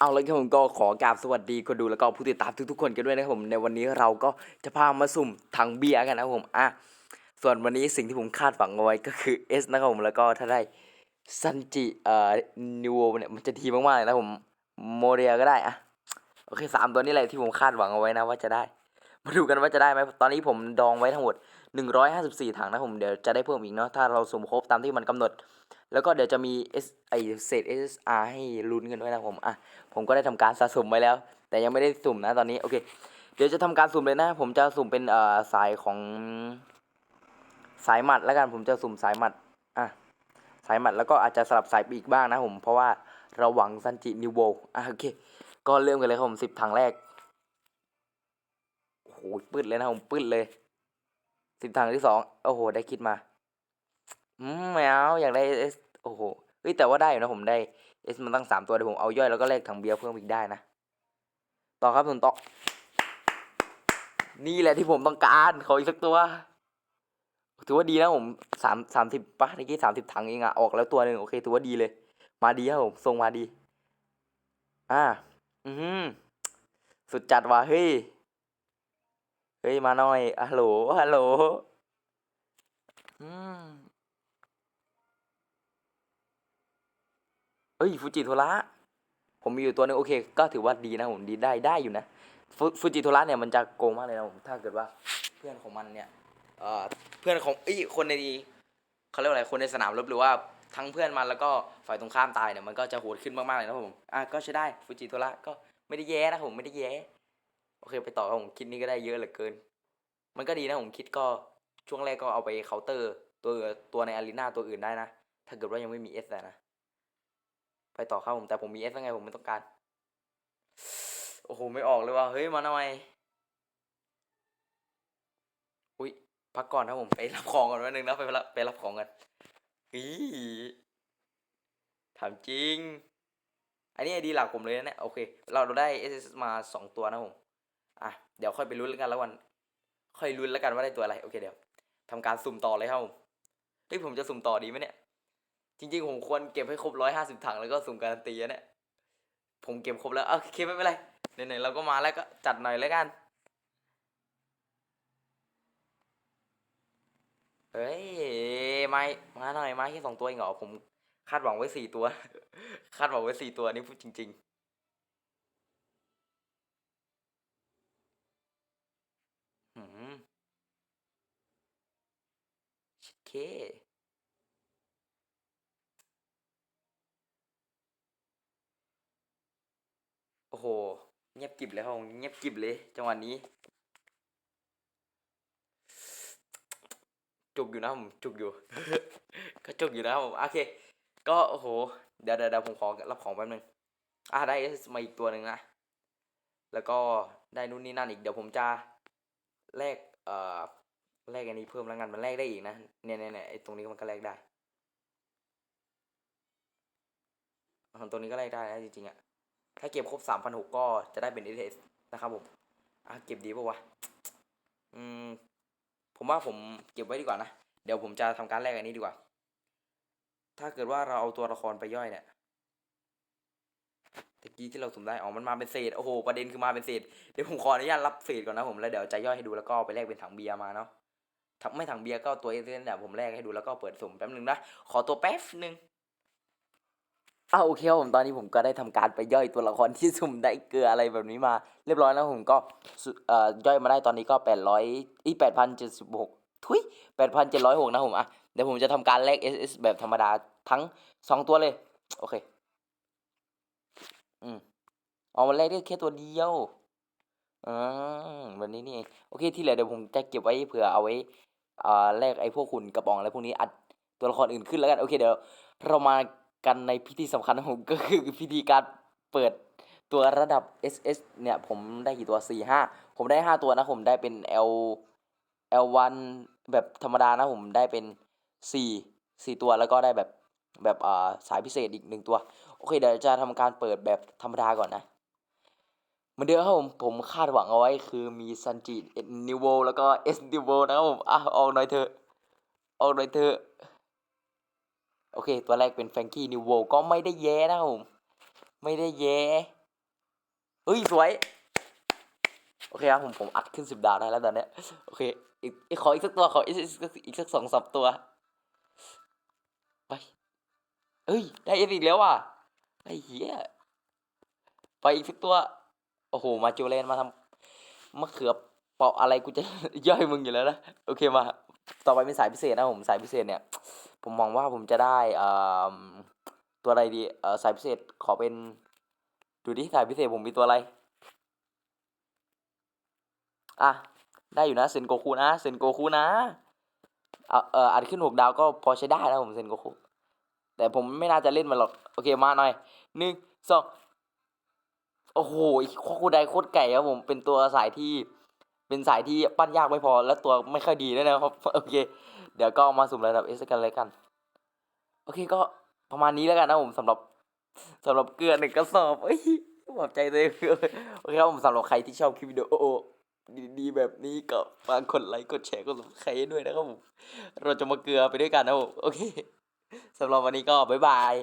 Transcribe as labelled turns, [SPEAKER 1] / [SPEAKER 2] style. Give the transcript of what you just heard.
[SPEAKER 1] เอาลยครับผมก็ขอกราบสวัสดีคนดูแล้วก็ผู้ติดตามทุกๆคนกันด้วยนะครับผมในวันนี้เราก็จะพามาสุ่มถังเบียร์กันนะครับผมอะส่วนวันนี้สิ่งที่ผมคาดหวังเอาไว้ก็คือ S นะครับผมแล้วก็ถ้าได้ซันจิเอ่อนิวเนี่ยมันจะดีมากๆเลยนะผมโมเรียก็ได้อะโอเคสามตัวนี้แหละที่ผมคาดหวังเอาไว้นะว่าจะได้ มาดูกันว่าจะได้ไหมตอนนี้ผมดองไว้ทั้งหมด 154 ถังนะผมเดี๋ยวจะได้เพิ่มอีกเนาะถ้าเราสุ่มครบตามที่มันกำหนด แล้วก็เดี๋ยวจะมี S ไอเศษ SSR ให้ลุ้นกันด้วยนะผมอะผมก็ได้ทำการสะสมไว้แล้ว แต่ยังไม่ได้สุ่มนะตอนนี้โอเค เดี๋ยวจะทำการสุ่มเลยนะ ผมจะสุ่มเป็นเอ่อสายของสายหมัดแล้วกันผมจะสุ่มสายหมัดอะสายหมัดแล้วก็อาจจะสลับสายปีกบ้างนะผมเพราะว่าเราหวังซันจินิวโวอะโอเค ก็เริ่มกันเลยครับผมสิบถังแรกโอ้โหปืดเลยนะผมปืดเลยสิบถังที่สองโอ้โหได้คิดมา อืมไม่เอาอยากได้เอสโอ้โหเฮ้ยแต่ว่าได้อยู่นะผมได้เอสมันตั้งสามตัวเดี๋ยวผมเอาย่อยแล้วก็แลกถังเบียร์เพิ่มอีกได้นะ ต่อครับผมต่อนี่แหละที่ผมต้องการขออีกสักตัว ถือว่าดีนะผมสามสามสิบปะเมื่อกี้สามสิบถังเองอะออกแล้วตัวหนึ่งโอเคถือว่าดีเลย มาดีครับผมทรงมาดี อ่า อืมสุดจัดว่ะเฮ้ยเฮ้ยมาหน่อยฮัลโหลฮัลโหลอืม เอ้ยฟูจิโทระผมมีอยู่ตัวหนึงโอเค ก็ถือว่าดีนะผมดีได้ได้อยู่นะฟูจิโทระเนี่ยมันจะโกงมากเลยนะผมถ้าเกิดว่าเพื่อนของมันเนี่ยเอ่อเพื่อนของเอ้คนในเขาเรียกว่าอะไรคนในสนามรบหรือว่าทั้งเพื่อนมันแล้วก็ฝ่ายตรงข้ามตายเนี่ยมันก็จะโหดขึ้นมากๆเลยนะผมอะก็ใช้ได้ฟูจิโทระก็ไม่ได้แย่นะผมไม่ได้แย่โอเคไปต่อครับผมคิดนี้ก็ได้เยอะเหลือเกิน มันก็ดีนะผมคิดก็ช่วงแรกก็เอาไปเคาน์เตอร์ ตัวตัวในอารีนาตัวอื่นได้นะ ถ้าเกิดว่ายังไม่มีเอสนะ ไปต่อครับผม แต่ผมมีเอสยังไงผมไม่ต้องการ โอ้โห ไม่ออกเลยว่ะ เฮ้ย มาหน่อยอุ้ย พักก่อนนะผม ไปรับของก่อนแป๊บนึงนะ ไปรับไปรับของกันอีถามจริง อันนี้ไอดีหลักผมเลยนะเนี่ย โอเคเราเราได้เอสมาสองตัวนะผม อะ เดี๋ยวค่อยไปลุ้นกันแล้ววัน ค่อยลุ้นแล้วกันว่าได้ตัวอะไร โอเคเดี๋ยวทำการสุ่มต่อเลยครับผม เฮ้ยผมจะสุ่มต่อดีไหมเนี่ย จริงๆ ผมควรเก็บให้ครบร้อยห้าสิบถังแล้วก็สุ่มการันตีอะเนี่ย ผมเก็บครบแล้ว โอเคไม่เป็นไร ไหนๆ เราก็มาแล้วก็จัดหน่อยแล้วกัน เฮ้ยม่มาหน่อยมาแค่สองตัวเองเหรอ ผมคาดหวังไว้สี่ตัว คาดหวังไว้สี่ตัวนี่พูดจริงๆหืมชิดเค โอ้โห เงียบกิบเลยครับผมเงียบกิบเลยจังหวะนี้ จุกอยู่นะผมจุกอยู่ ก็จุกอยู่นะครับผมโอเค ก็โอ้โหเดี๋ยวเดี๋ยวเดี๋ยวผมขอรับของแป๊บนึงอ่าได้มาอีกตัวหนึ่งนะ แล้วก็ได้นู่นนี่นั่นอีกเดี๋ยวผมจะแลกเอ่อแลกอันนี้เพิ่มแล้วกันมันแลกได้อีกนะเนี่ยเนี่ยเนี่ยไอตรงนี้มันก็แลกได้ตรงนี้ก็แลกได้นะจริงๆอะ ถ้าเก็บครบสามพันหกก็จะได้เป็น s นะครับผมอะเก็บดีป่าวะอืมผมว่าผมเก็บไว้ดีกว่านะ เดี๋ยวผมจะทำการแลกอันนี้ดีกว่า ถ้าเกิดว่าเราเอาตัวละครไปย่อยเนี่ยตะกี้ที่เราสุ่มได้ อ๋อ มันมาเป็นเศษ โอ้โห ประเด็นคือมาเป็นเศษ เดี๋ยวผมขออนุญาตรับเศษก่อนนะผม แล้วเดี๋ยวจะย่อยให้ดูแล้วก็ไปแลกเป็นถังเบียร์มาเนาะถังไม่ถังเบียร์ก็ตัวเอเเนี่ยผมแลกให้ดูแล้วก็เปิดสุ่มแป๊บนึงนะ ขอตัวแป๊บนึง เอาโอเคครับผมตอนนี้ผมก็ได้ทำการไปย่อยตัวละครที่สุ่มได้เกลืออะไรแบบนี้มา เรียบร้อยแล้วผมก็เอ่อย่อยมาได้ตอนนี้ก็แปดร้อยอีแปดพันเจ็ดสิบหกทุยแปดพันเจ็ดร้อยหกนะผมอะเดี๋ยวผมจะทำการแลก SS แบบธรรมดาทั้งสองตัวเลย โอเค อืมเอามาแลกได้แค่ตัวเดียวอืมแบบนี้นี่เองโอเคที่เหลือเดี๋ยวผมจะเก็บไว้เผื่อเอาไว้อ่าแลกไอ้พวกหุ่นกระป๋องอะไรพวกนี้อัดตัวละครอื่นขึ้นแล้วกันโอเคเดี๋ยวเรามา กันในพิธีสำคัญของผมก็คือพิธีการเปิดตัวระดับ SS เนี่ยผมได้กี่ตัว 4 5 ผมได้ 5 ตัวนะผมได้เป็น L L1 แบบธรรมดานะผมได้เป็น 4 4 ตัวแล้วก็ได้แบบแบบอ่าสายพิเศษอีกหนึ่งตัว โอเคเดี๋ยวจะทำการเปิดแบบธรรมดาก่อนนะเหมือนเดิมครับผมผมคาดหวังเอาไว้คือมีซันจิเอ็นิวโวแล้วก็เอสนิวโวนะครับผมอะออกหน่อยเถอะออกหน่อยเถอะ โอเค ตัวแรกเป็นแฟงกี้นิวโวก็ไม่ได้แย่นะผม ไม่ได้แย่เฮ้ย สวย โอเคครับผมผมอัดขึ้นสิบดาวได้แล้วตอนเนี้ยโอเคอีกขออีกสักตัวขออีกอีกสักอีกสักสองสามตัว ไปเอ้ย ได้เอฟอีกแล้วว่ะไอ้เหี้ยไปอีกสักตัว โอ้โห มาจูเลนมาทำมะเขือเปาะอะไรกูจะย่อยมึงอยู่แล้วนะ โอเคมา ต่อไปเป็นสายพิเศษนะผมสายพิเศษเนี่ย ผมมองว่าผมจะได้ตัวอะไรดีสายพิเศษขอเป็นดูดิสายพิเศษผมมีตัวอะไรอะได้อยู่นะเซนโกคูนะเซนโกคูนะเออเอออัดขึ้นหกดาวก็พอใช้ได้นะผมเซนโกคูแต่ผมไม่น่าจะเล่นมันหรอกโอเคมาหน่อยหนึ่งสองโอ้โหโคคูไดโคตรไก่ครับผมเป็นตัวสายที่ เป็นสายที่ปั้นยากไม่พอแล้วตัวไม่ค่อยดีด้วยนะครับโอเค เดี๋ยวก็มาสุ่มระดับเอสกันเลยกัน โอเคก็ประมาณนี้แล้วกันนะผมสำหรับสำหรับเกลือหนึ่งกระสอบเอ้ยหวับใจเลยโอเคครับผมสำหรับใครที่ชอบคลิปวิดีโอดีๆแบบนี้ก็ฝากกดไลค์กดแชร์กดซับสไครด้วยนะครับผมเราจะมาเกลือไปด้วยกันนะผมโอเคสำหรับวันนี้ก็บ๊ายบาย